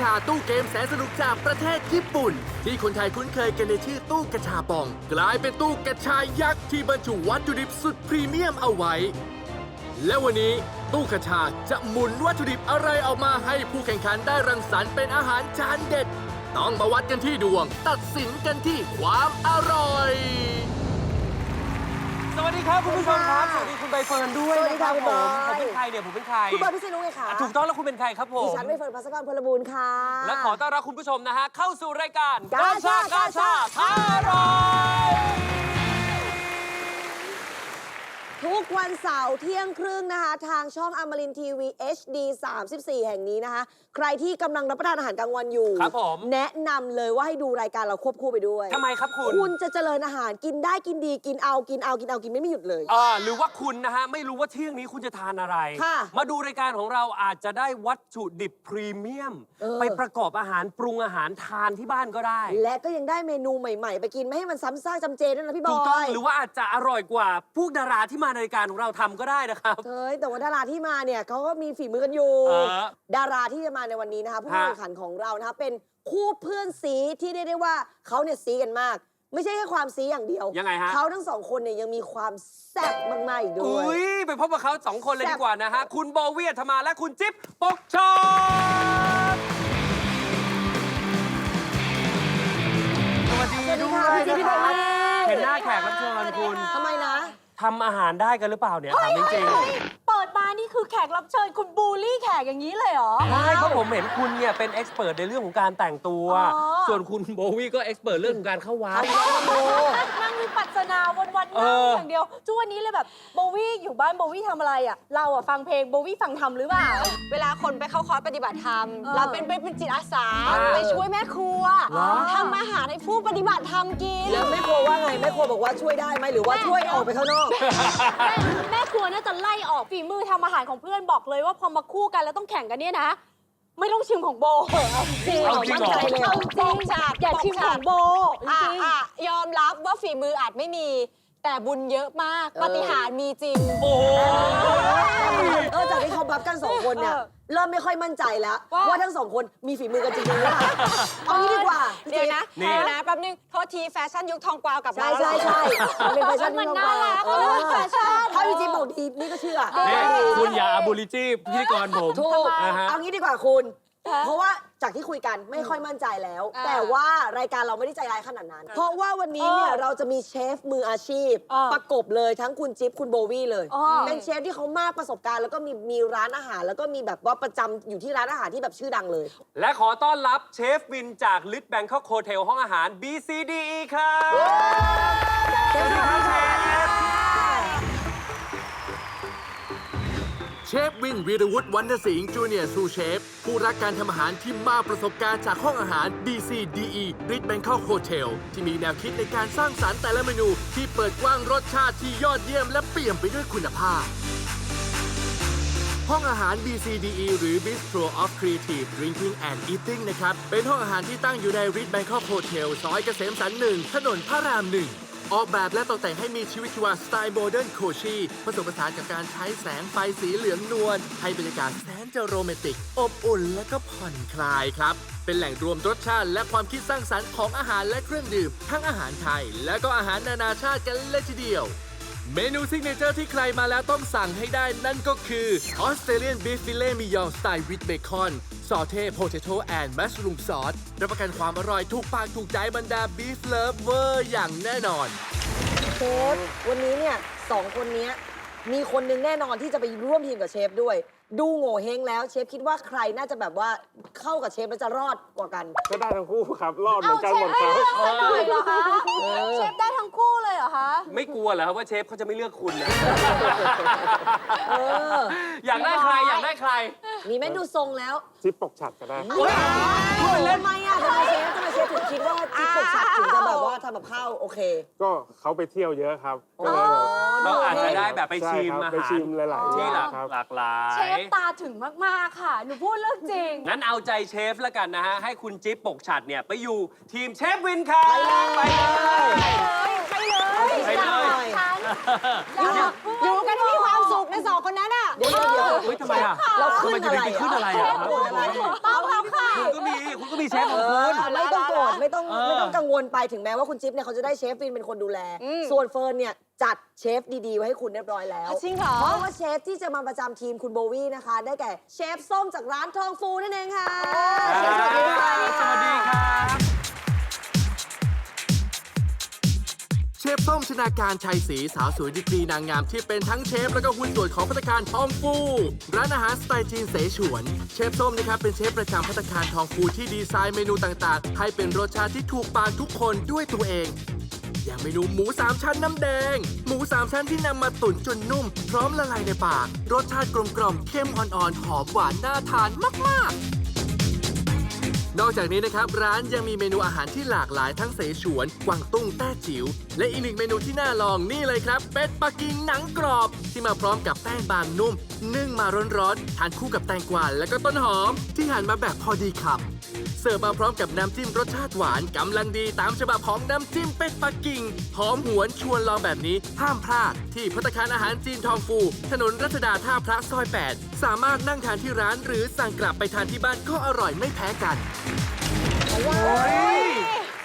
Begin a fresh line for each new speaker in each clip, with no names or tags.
ชาตู้เกมแสนสนุกจากประเทศญี่ปุ่น ที่คนไทยคุ้นเคยกันในชื่อตู้กระชาปอง กลายเป็นตู้กระชายยักษ์ที่บรรจุวัตถุดิบสุดพรีเมียมเอาไว้ และวันนี้ตู้กระชาจะหมุนวัตถุดิบอะไรออกมาให้ผู้แข่งขันได้รังสรรค์เป็นอาหารจานเด็ด ต้องมาวัดกันที่ดวง ตัดสินกันที่ความอร่อย
สวัสดีครับคุณผู้ชมครับ สวัสดีคุณใบเฟิร์นด้วย
สวัสดี
นะค
ค่ะ
รับ
คุณ
ผ
บอ
ม
ย
ผมเป็นใครเนี่ยผมเป็นใคร
คุณบอยพิษณุไงคะ
ถูกต้องแล้วคุณเป็นใครครับผม
ดิฉันไม่เฟิร์นพัสกรพลบูรณ์ค่ะ
และขอต้อนรับคุณผู้ชมนะฮะเข้าสู่รายการ
กาชา
กาชาท้าอร่อย
ทุกวันเสาร์เที่ยงครึ่งนะคะ ทางช่องอมรินทีวี HD 34 แห่งนี้นะคะ ใครที่กำลังรับประทานอาหารกลางวันอยู่
ครับผม
แนะนำเลยว่าให้ดูรายการเราควบคู่ไปด้วย
ทำไมครับคุณ
คุณจะเจริญอาหารกินได้กินดีกินเอากินเอากินเอากินไม่มีหยุดเลย
อ่าหรือว่าคุณนะฮะ ไม่รู้ว่าเที่ยงนี้คุณจะทานอะไร
ค่ะ
มาดูรายการของเราอาจจะได้วัตถุดิบพรีเมียม
เออ
ไปประกอบอาหารปรุงอาหารทานที่บ้านก็ได้
และก็ยังได้เมนูใหม่ๆ ไปกินไม่ให้มันซ้ำซากจำเจด้วยนะพี่บ
ถูก
อ
ต้อง
ย
หรือว่าอาจจะอร่อยกว่าพวกดาราที่มาในรายการของเราทำก็ได้นะครับ
เฮ้ยแต่ว่าดาราที่มาเนี่ยเขาก็มีฝีมือกันอยู่
เออ
ดาราที่จะมาในวันนี้นะคะผู้
ฮะ
แข่งขันของเรานะคะเป็นคู่เพื่อนซีที่เรียกได้ว่าเขาเนี่ยซีกันมาก ไม่ใช่แค่ความซีอย่างเดียว
ยังไงฮะ
เขาทั้งสองคนเนี่ยยังมีความแซ่บมากๆอีกด้ว
อุ้
ย
ยไปพบกับเขาสองคนเลย
แซ่บ
ดีกว่านะฮะ คุณโบเวียธมาและคุณจิ๊บปกชอบสวัสดี
สวัสดี
ด้ว
ค่ะ
ย
พี่จิ๊บ
นะ
พี่
ครับ
โบวี่
เห็นหน้าแขกรับเชิญคุณ
ทำไมนะ
ทำอาหารได้กันหรือเปล่าเนี่ยถามจริง
เปิดมานี่คือแขกรับเชิญคุณบูลลี่แขกอย่างนี้เลยเหรอ
ๆใช่เพราะผมเห็นคุณเนี่ยเป็นเอ็กซ์เพรสในเรื่องของการแต่งตัว
อ๋อ
ส่วนคุณโบวี่ก็เอ็กซ์เพรสเรื่องของการเข้าวัด
นั่ง วิปัสสนาวันวันๆ
เอ
นั่ง
อ
อย่างเดียวทุกวันนี้เลยแบบโบวี่อยู่บ้านโบวี่ทำอะไรอะ เราอะฟังเพลงโบวี่ฟังทำหรือเปล่า
เวลาคนไปเข้าคอร์สปฏิบัติธรรม
เออ
เราเป็นเป็นเป็นจิตอาสา
อ่า
ไปช่วยแม่ครัว
เหรอ
ทำอาหารให้ผู้ปฏิบัติธรรมกิน
แล้วแม่ครัวว่าไงแม่ครัวบอกว่าช่วยได้ไหมหรือว่าช่วยออกไปข้างนอก
แม่แม่ครัวน่าจะไล่ออกฝีมือทำอาหารของเพื่อนบอกเลยว่าพอมาคู่กันแล้วต้องแข่งกันเนี่ยนะ ไม่ต้องชิมของโบเอาจริง
เอาจริงเหรอ
มั่นใจเลยเอาจริง
ปองฉาด
อย่า
ปอง
ชิม
ฉา
ข
ด
องโบจ
อะ
ริง
อะยอมรับว่าฝีมืออาจไม่มี แต่บุญเยอะมาก
เออ
ปฏิหารย์มีจริง
โอ้โห
เออจากที่เขาบัฟกันสองคนเนี่ยเริ่มไม่ค่อยมั่นใจแล้ว
ว่า
ว่าทั้งสองคนมีฝีมือกันจริงๆหรือเปล่าเอางี้ดีกว่า
เดี๋ยวนะ
นี่
เดี๋ยวนะแป๊บนึงโทษทีแฟชั่นยุคทองกวาวกลับ
ใช่
มาแล้ว
ใช่
เหรอ
ใช่มันเป็นแฟชั่น
มัน
ที่
น่ารัก
เอ
มัน
อ
เป็นแฟชั่น
ถ้าพี่จิ๊บบอกดีนี่ก็เชื่อ
นี่คุณอย่าอาบูลิจี้พิธีกรผม
ถูก
อ่าฮะ
เอางี้ดีกว่าคุณ
ฮะ
เพราะว่า จากที่คุยกันไม่ค่อยมั่นใจแล้ว
อ่า
แต่ว่ารายการเราไม่ได้ใจร้ายขนาดนั้น เพราะว่าวันนี้เนี่ย
เออ
เราจะมีเชฟมืออาชีพ
เออ
ประกบเลยทั้งคุณจิ๊บคุณโบวี่เลย
อ๋อ
เป็นเชฟที่เขามากประสบการณ์แล้วก็มีมีร้านอาหาร แล้วก็มีแบบว่าประจำอยู่ที่ร้านอาหารที่แบบชื่อดังเลย
และขอต้อนรับเชฟวินจากลิทแบงคอกโฮเทลห้องอาหาร BCDE ครับ
เชฟครับเชฟ
เชฟวินวีรวุฒิวรรณสิงห์จูเนียร์ซูเชฟ ผู้รักการทำอาหารที่มากประสบการณ์จากห้องอาหาร DCDE r i c h Bangkok Hotel ที่มีแนวคิดในการสร้างสารรค์แต่ละเมนูที่เปิดกว้างรสชาติที่ยอดเยี่ยมและเปี่ยมไปด้วยคุณภาพ ห้องอาหาร BCDE หรือ Bistro of Creative Drinking and Eating นะครับ เป็นห้องอาหารที่ตั้งอยู่ใน r i c h Bangkok Hotel ซอยเกษมสันหนึ่งถนนพระรามหนึ่ง ออกแบบและตกแต่งให้มีชีวิตชีวาสไตล์โมเดิร์นโคชีผสมผสานกับการใช้แสงไฟสีเหลืองนวลให้บรรยากาศแสนจะโรแมนติก อบอุ่นและก็ผ่อนคลายครับ เป็นแหล่งรวมรสชาติ และความคิดสร้างสรรค์ของอาหารและเครื่องดื่ม ทั้งอาหารไทย และก็อาหารนานาชาติกันเลยทีเดียว เมนูซิกเนเจอร์ที่ใครมาแล้วต้องสั่งให้ได้นั่นก็คือออสเตรเลียนบีฟฟิเล่มียองสไตล์วิดเบคอน ซอเท่โพเทโต้แอนด์มัสรูมซอสรับประกันความอร่อยถูกปากถูกใจบรรดาบีฟเลิฟเวอร์อย่างแน่นอน
เชฟวันนี้เนี่ยสองคนเนี้ยมีคนหนึงแน่นอนที่จะไปร่วมทีมกับเชฟด้วย ดูโง่เฮงแล้วเชฟคิดว่าใครน่าจะแบบว่าเข้ากับเชฟแล้วจะรอดกว่ากัน
ก็ได้ทั้งคู่ครับ รอดเหมื
เอา
อนกัน
เช
หม
ฟ
ด
ให้
ครับ
เลือกซะหน่อยเหรอคะ
เออ
เชฟได้
ไม่กลัวเหรอครับว่าเชฟเขาจะไม่เลือกคุณนะ
เออ
อยากได้ใครอยากได้ใคร
มีแม่ดูทรงแล้ว
จิ๊บปกฉัดก็ได้
เฮ้ยพูดเป็นเล่น
ทำไมอะทำไมเชฟทำไมเชฟถึงคิดว่าจิ๊บปกฉัดถึงจะแบบว่าทำกับข้าวโอเค
ก็เขาไปเที่ยวเยอะครับก็เลย
เขาอาจจะได้แบบไป
ใช่
ชิม
ครับ
อา
ไป
หาร
ชิมหลายๆ
ที่
อ
ห
ย่า
ลางก
ครับ
หลากหลา
เช
ย
ฟตาถึงมาก ๆ ค่ะ หนูพูดเรื่องจริง
งั้นเอาใจเชฟแล้วกันนะฮะ ให้คุณจิ๊บปกฉัดเนี่ย ไปอยู่ทีมเชฟวินครับ
ไปเลย
ไปเลย
ไปเลย
ไปเลย
ฉัน
อยู่กันให้มีความสุขในสองคนนั้นอะ
เดี๋ยวเดี๋ยวเดี๋ยว
เฮ้ยทำไมอะ
เรา
ทำ
ขึ้
ไม
น
จะ
อะไร
ไปขึ้นอะไรอะ
ขึ้นอะไร
ต้องแล้วค่ะ
คุณก็มีคุณก็มีเชฟของ
เอ
คุ
อ
ณ
ไม่ต้องโกรธไม่ต้อง
เออ
ไม่ต้องกังวลไปถึงแม้ว่าคุณจิ๊บเนี่ยเขาจะได้เชฟวินเป็นคนดูแล
อืม
ส่วนเฟิร์นเนี่ยจัดเชฟดีๆ ไว้ให้คุณเรียบร้อยแล้ว
จริงเหรอ
เพราะว่าเชฟที่จะมาประจำทีมคุณโบวี่นะคะ ได้แก่เชฟส้มจากร้านทองฟูนั่นเองค่ะ
ชนาการชัยศรีสาวสวยดีกรีนางงามที่เป็นทั้งเชฟ และก็หุ้นส่วนของพัตตาคารทองฟู ร้านอาหารสไตล์จีนเสฉวน เชฟส้มนะครับเป็นเชฟประจำพัตตาคารทองฟูที่ดีไซน์เมนูต่างๆ ให้เป็นรสชาติที่ถูกปากทุกคนด้วยตัวเอง อย่างเมนูหมูสามชั้นน้ำแดง หมูสามชั้นที่นำมาตุ๋นจนนุ่ม พร้อมละลายในปาก รสชาติกลมๆเข้มอ่อนๆหอมหวานน่าทานมากๆ นอกจากนี้นะครับร้านยังมีเมนูอาหารที่หลากหลายทั้งเสฉวน กวางตุ้งแต้จิ๋วและอีกหนึ่งเมนูที่น่าลองนี่เลยครับ เป็ดปักกิ่งหนังกรอบ ที่มาพร้อมกับแป้งบางนุ่ม นึ่งมาร้อนๆทานคู่กับแตงกวาและก็ต้นหอม ที่หั่นมาแบบพอดีคำ เสิร์ฟมาพร้อมกับน้ำจิ้มรสชาติหวานกำลังดีตามฉบับของน้ำจิ้มเป็ดปักกิ่ง หอมหวนชวนลองแบบนี้ห้ามพลาด ที่พัตตาคารอาหารจีนทองฟู ถนนรัชดาท่าพระซอย 8 สามารถนั่งทานที่ร้านหรือสั่งกลับไปทานที่บ้านก็อร่อยไม่แพ้กัน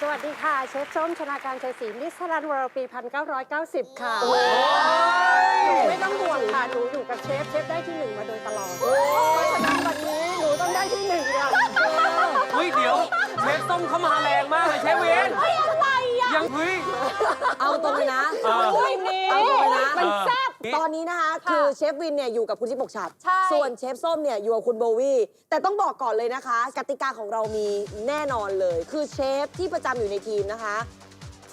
สวัสดีค่ะ เชฟส้มชนาการชัยศรีมิสลันวรปี1990 ค่ะหนูไม่ต้องห่วงค่ะ หนูอยู่กับเชฟ เชฟได้ที่หนึ่งมาโดยตลอด เพราะฉะนั้นวันนี้หนูต้องได้ที่หนึ่งค่ะ
เฮ้ยเดี๋ยวเชฟส้มเข้ามาแรงมากเลยเชฟวิน
เฮ้ยอะไรอะ
ยังเฮ้ย
เอาตรงเลยนะ
เออ
อุ้ยนี่
เอาตรงเลยนะ
มันแซ่บ
ตอนนี้นะคะ
ค่ะ
คือเชฟวินเนี่ยอยู่กับคุณจิ๊บปกฉัด
ใช่
ส่วนเชฟส้มเนี่ยอยู่กับคุณโบวี่แต่ต้องบอกก่อนเลยนะคะ กติกาของเรามีแน่นอนเลย คือเชฟที่ประจำอยู่ในทีมนะคะ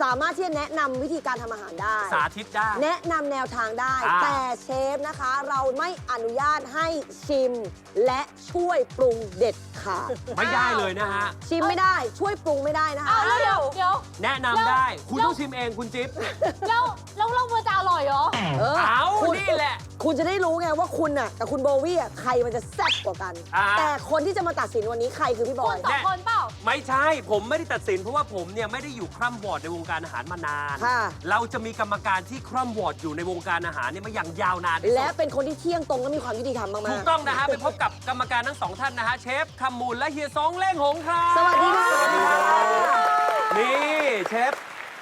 สามารถที่จะแนะนำวิธีการทำอาหารได้
สาธิตได้
แนะนำแนวทางได้
อ่า
แต่เชฟนะคะ เราไม่อนุญาตให้ชิม และช่วยปรุงเด็ดขาด
ไม่ได้เลยนะฮะ
ชิมไม่ได้ช่วยปรุงไม่ได้นะคะ
อ้าวแล้วเดี๋ยวเดี๋ยว
แนะนำได้ คุณ
แล้ว
ต้องชิมเองคุณจิ๊บ
แล้วแล้วเรามันจะอร่อยเหรอ
เออ
เอา
คุณ
นี่แหละ
คุณจะได้รู้ไงว่าคุณน่ะกับคุณโบวี่อะใครมันจะแซ่บกว่ากัน
อ่า
แต่คนที่จะมาตัดสินวันนี้ใครคือพี่บ
คุ
อ
ณ
ย
สองคนเปล่า
ไม่ใช่ ผมไม่ได้ตัดสินเพราะว่าผมเนี่ยไม่ได้อยู่คร่ำวอร์ดในวงการอาหารมานาน
ค่ะ
เราจะมีกรรมการที่คร่ำวอร์ดอยู่ในวงการอาหารเนี่ยมาอย่างยาวนานที่สุด
และเป็นคนที่เที่ยงตรงและมีความยุติธรรมมากๆ
ถูกต้องนะฮะ ไปพบกับกรรมการทั้งสองท่านนะฮะ เชฟคำมูลและเฮียซองเล่งหงครับ
สวัสดีค่ะ
นี่เชฟ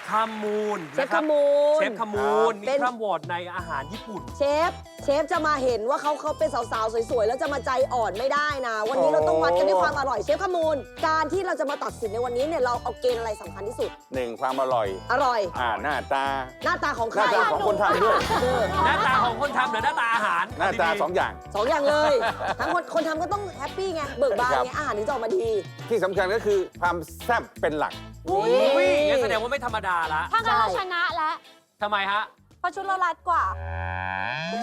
คำมูล
เชฟ
นะรับ
ขมูล
เชฟคำมูลมี
เป็น
คร่ำวอร์ดในอาหารญี่ปุ่น
เชฟเชฟจะมาเห็นว่าเขาเขาเป็นสาวๆ สวยๆ แล้วจะมาใจอ่อนไม่ได้นะ วันนี้เราต้องวัดกันด้วยความอร่อยเชฟขมูล การที่เราจะมาตัดสินในวันนี้เนี่ยเราเอาเกณฑ์อะไรสำคัญที่สุด
หนึ่งความอร่อย
อร่อย
อ่าหน้าตา
หน้าตาของ
ห
ใคร
น้าตาของคนทำด้วย
เออ
หน้าตาของคนทำหรือหน้าตาอาหาร
หน้าตา
ดีๆ
สองอย่าง
สองอย่างเลย ทั้งคนคนทำก็ต้องแฮปปี้ไงเบิกบาน
ครับ
ไงอาหารถึงจะออกมาดี
ที่สำคัญก็คือความแซ่บเป็นหลัก
อุ้ยงั้นแสดงว่าไม่ธรรมดาละ
ถ้างั้นเรา
ใช่
ชนะแล้ว
ทำไมฮะ
เพ ราะชุดเรารัดกว่า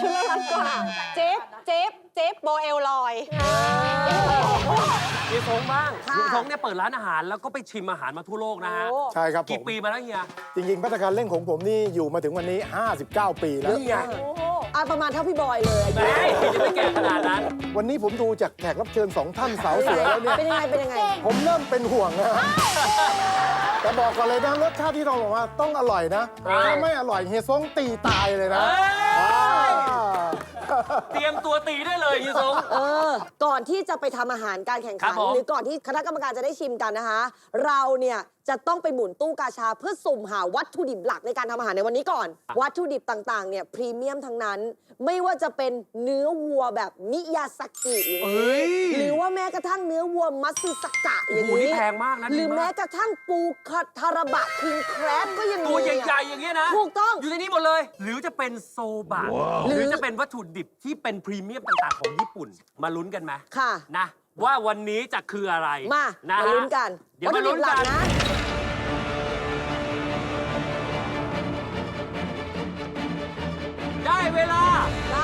ชุดละรันกว่า เจฟเจฟเจฟโบเอลลอย
เฮียซงบ้าง
ค่ะ
เฮียซงเนี่ยเปิดร้านอาหารแล้วก็ไปชิมอาหารมาทั่วโลกนะฮะ
ใช่ครับผ
กี่
ม
ปีมาแล้วเฮีย
จริงๆพัฒการเล่นของผมนี่อยู่มาถึงวันนี้ 59 ปีแล้ว
นี่ไง
โอ้โห
อะประมาณเท่าพี่บอยเลยอายุ
เฮ้ยยังไม่แก่ขนาดนั้น
วันนี้ผมดูจากแขกรับเชิญสองท่านสาวสวยแล้วเนี่ย
เป็นยังไง เป็นยังไง
ผมเริ่มเป็นห่วงนะ แต่บอกก่อนเลยนะรสชาติที่เราบอกว่าต้องอร่อยนะ
อ่า
ถ้าไม่อร่อยเฮียซงตีตายเลยนะ
เอ้ย
อ่า
เตรียมตัวตีได้เลยเฮียซง
เออ ก่อนที่จะไปทำอาหารการแข่ง
ครั
ขั
บ
น
ผม
หรือก่อนที่คณะกรรมการจะได้ชิมกันนะคะ เราเนี่ย จะต้องไปหมุนตู้กาชาเพื่อสุ่มหาวัตถุดิบหลักในการทำอาหารในวันนี้ก่อน วัตถุดิบต่างๆเนี่ยพรีเมียมทั้งนั้น ไม่ว่าจะเป็นเนื้อวัวแบบมิยาสกิอย่าง
เอ้
นี้
ย
หรือว่าแม้กระทั่งเนื้อวัวมัตสึสกะอ
โอ้
ย่าง
โห
นี้
นี่แพงมากนะ
หรือ
ดี
แม้
มาก
กระทั่งปูคาทาราบะคิงแครบก็ยังมี
ตัว
อะ
ใหญ่ๆ อย่างเงี้ยนะ
ถูกต้อง
อยู่ในนี้หมดเลย หรือจะเป็นโซบะ หรือจะเป็นวัตถุดิบที่เป็นพรีเมียมต่างๆ ของญี่ปุ่น มาลุ้นกันไหม
ค่ะ
นะ ว่าวันนี้จะคืออะไร
มา
นะ
มา
ฮะ
ลุ้นกัน
เดี๋ยวมาลุ้น
วัตถุดิบห
กั
ลั
น
นะ
เวลา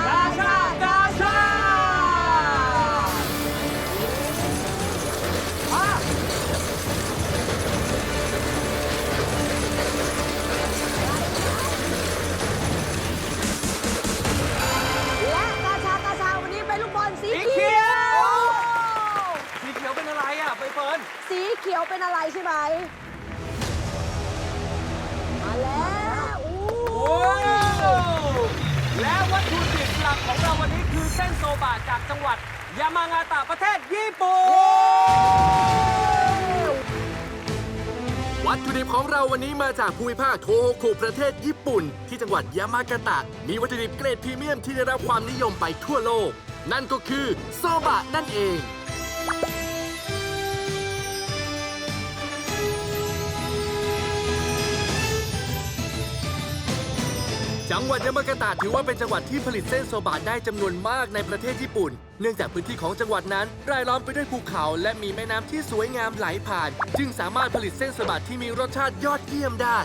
กาชากาชามา
และกาชากาชาวันนี้เป็นลูกบอลสี
สี
เขี
เขี
ย
ยว ว สีเขียวเป็นอะไรอะใบเฟิร์น
สีเขียวเป็นอะไรใช่ไหม มาแล้วอู้
โอ้ และวัตถุดิบหลักของเราวันนี้คือเส้นโซบะจากจังหวัด ยามางาตะประเทศญี่ปุ่น
วัตถุดิบของเราวันนี้มาจากภูมิภาคโทโฮคุประเทศญี่ปุ่น ที่จังหวัดยามากาตะ มีวัตถุดิบเกรดพรีเมียมที่ได้รับความนิยมไปทั่วโลก นั่นก็คือโซบะนั่นเอง จังหวัดยามากาตะถือว่าเป็นจังหวัดที่ผลิตเส้นโซบะได้จำนวนมากในประเทศญี่ปุ่น เนื่องจากพื้นที่ของจังหวัดนั้น รายล้อมไปด้วยภูเขาและมีแม่น้ำที่สวยงามไหลผ่าน จึงสามารถผลิตเส้นโซบะที่มีรสชาติยอดเยี่ยมได้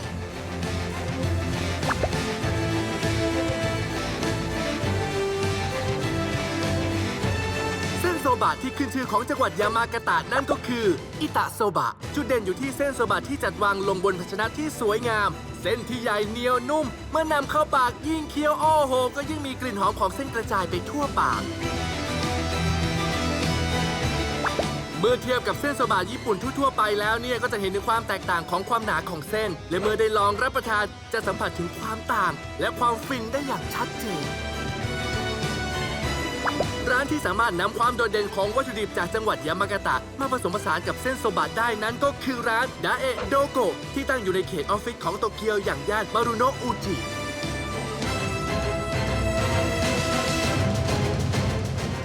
เส้นโซบะที่ขึ้นชื่อของจังหวัดยามากาตะนั่นก็คือ อิตะโซบะ จุดเด่นอยู่ที่เส้นโซบะที่จัดวางลงบนภาชนะที่สวยงาม เส้นที่ใหญ่เหนียวนุ่ม เมื่อนำเข้าปากยิ่งเคี้ยวโอ้โห ก็ยิ่งมีกลิ่นหอมของเส้นกระจายไปทั่วปาก เมื่อเทียบกับเส้นโซบะญี่ปุ่นทั่วๆไปแล้วเนี่ยก็จะเห็นถึงความแตกต่างของความหนาของเส้น และเมื่อได้ลองรับประทานจะสัมผัสถึงความต่าง และความฟินได้อย่างชัดเจน ร้านที่สามารถนำความโดดเด่นของวัตถุดิบจากจังหวัดยามากาตะ มาผสมผสานกับเส้นโซบะได้นั้นก็คือร้านดาเอะโดโกะที่ตั้งอยู่ในเขตออฟฟิศของโตเกียวอย่างย่านมารุโนะอุจิ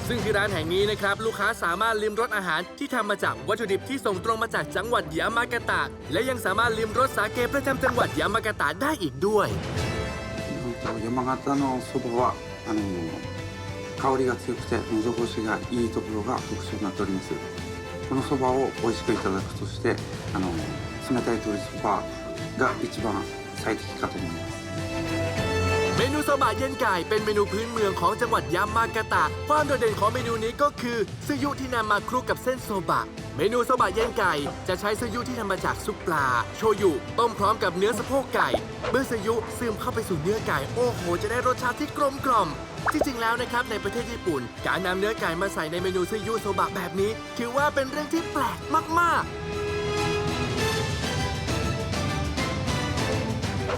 ซึ่งที่ร้านแห่งนี้นะครับ ลูกค้าสามารถลิมรสอาหารที่ทำมาจากวัตถุดิบที่ส่งตรงมาจากจังหวัดยามากาตะ และยังสามารถลิมรสสาเกประจำจังหวัดยามากาตะได้อีกด้วย
山形のそばはあの 香りが強くて喉越しがいいところが特徴になっておりますこのそばを美味しくいただくとしてあの冷たい鶏そばが一番最適かと思います
เมนูโซบะเย็นไก่เป็นเมนูพื้นเมืองของจังหวัดยามากาตะ ความโดดเด่นของเมนูนี้ก็คือซึยุที่นำมาคลุกกับเส้นโซบะ เ มนูโซบะเย็นไก่จะใช้ซึยุที่ทำมาจากซุปปลา โชยุต้มพร้อมกับเนื้อสะโพกไก่ เมื่อซึยุซึมเข้าไปสู่เนื้อไก่ โอ้โห จะได้รสชาติที่กลมกล่อมจริงๆแล้วนะครับในประเทศญี่ปุ่น การนำเนื้อไก่มาใส่ในเมนูซึยุโซบะแบบนี้ ถือว่าเป็นเรื่องที่แปลกมากๆ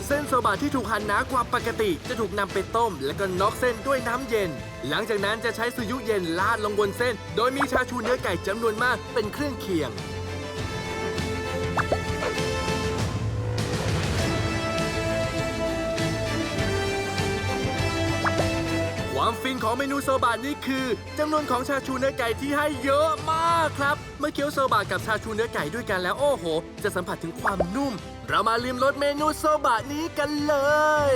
เส้นโซบะที่ถูกหั่นหนากว่าปกติ จะถูกนำไปต้ม แล้วก็น็อกเส้นด้วยน้ำเย็น หลังจากนั้นจะใช้สุยุเย็นลาดลงบนเส้น โดยมีชาชูเนื้อไก่จำนวนมากเป็นเครื่องเคียง นของเมนูโซบะนี่คือจำนวนของชาชูเนื้อไก่ที่ให้เยอะมากครับ เมื่อเคี้ยวโซบะกับชาชูเนื้อไก่ด้วยกันแล้วโอ้โห จะสัมผัสถึงความนุ่ม เรามาลืมรสเมนูโซบะนี้กันเลย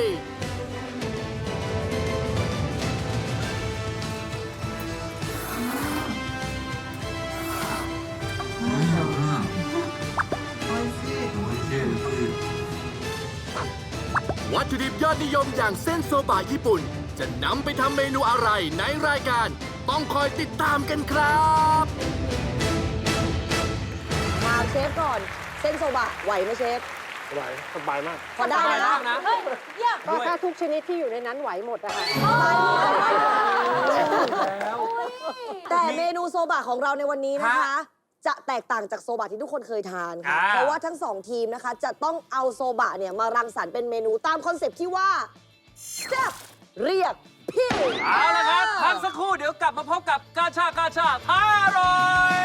วัตถุดิบยอดนิยมอย่างเส้นโซบะญี่ปุ่น จะนำไปทำเมนูอะไรในรายการ ต้องคอยติดตามกันครับ
ถามเชฟก่อน เส้นโซบะไหวไหมเชฟ
สบายสบายมาก
พอได้
สบาย
นะ
มากนะ
เฮ้ยเยี่ยม
ก็ถ้าทุกชนิดที่อยู่ในนั้นไหวหมดอะค่ะ
แต่เมนูโซบะของเราในวันนี้นะคะ
ฮะ
จะแตกต่างจากโซบะที่ทุกคนเคยทานค่ะ
อ่า
เพราะว่าทั้งสองทีมนะคะ จะต้องเอาโซบะเนี่ยมารังสรรค์เป็นเมนูตามคอนเซปต์ที่ว่าแซ่บ เรียกพี่
เอาละครับพักสักครู่เดี๋ยวกลับมาพบกับกาชากาชาท้าอร่อย